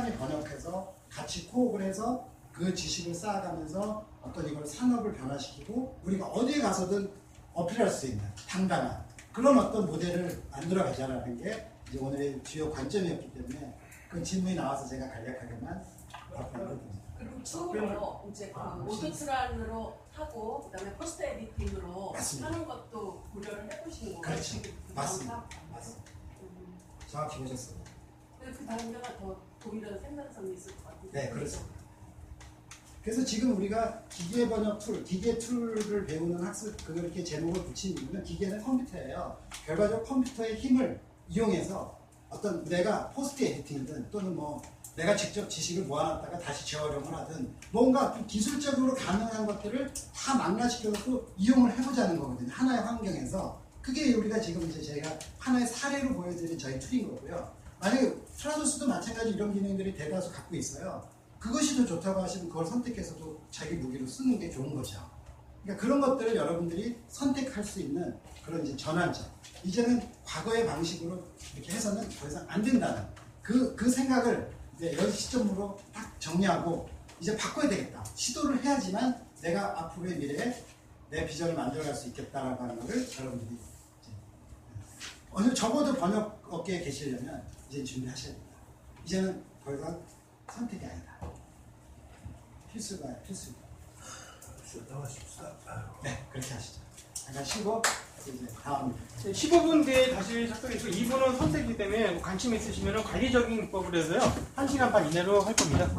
사람이 번역해서 같이 코업을 해서 그 지식을 쌓아가면서 어떤 이걸 산업을 변화시키고 우리가 어디에 가서든 어필할 수 있는 당당한 그런 어떤 모델을 만들어 가자라는 게 이제 오늘의 주요 관점이었기 때문에 그 질문이 나와서 제가 간략하게만 답변을 드립니다. 그리고 추후로 이제 그 아, 오토트란으로 하고 그다음에 포스트 에디팅으로 맞습니다. 하는 것도 고려를 해보시는 거예요. 그렇죠. 맞습니다. 방법? 맞습니다. 음. 정확히 보셨습니다. 근데 그 단계가 더 오히려 생산성이 있을 것 같아요. 네, 그렇습니다. 그래서 지금 우리가 기계 번역 툴, 기계 툴을 배우는 학습, 그걸 이렇게 제목을 붙인 이유는 기계는 컴퓨터예요. 결과적으로 컴퓨터의 힘을 이용해서 어떤 내가 포스트 에디팅이든 또는 뭐 내가 직접 지식을 모아놨다가 다시 재활용을 하든 뭔가 좀 기술적으로 가능한 것들을 다 망라시켜놓고 이용을 해보자는 거거든요. 하나의 환경에서. 그게 우리가 지금 이제 제가 하나의 사례로 보여드린 저희 툴인 거고요. 만약에 마찬가지 이런 기능들이 대다수 갖고 있어요. 그것이 더 좋다고 하시면 그걸 선택해서도 자기 무기로 쓰는 게 좋은 거죠. 그러니까 그런 것들을 여러분들이 선택할 수 있는 그런 이제 전환점. 이제는 과거의 방식으로 이렇게 해서는 더 이상 안 된다는 그, 그 생각을 이제 여기 시점으로 딱 정리하고 이제 바꿔야 되겠다. 시도를 해야지만 내가 앞으로의 미래에 내 비전을 만들어갈 수 있겠다라고 하는 거를 여러분들이 어느 적어도 번역 업계에 계시려면 이제 준비하셔야 됩니다. 이제는 더 이상 선택이 아니다. 필수가 필수. 쉬었다. 아유. 네, 그렇게 하시죠. 잠깐 쉬고 이제 다음 15분 뒤에 다시 작성해서 2분은 선택이기 때문에 관심 있으시면 관리적인 입법을 해서요. 1시간 반 이내로 할 겁니다.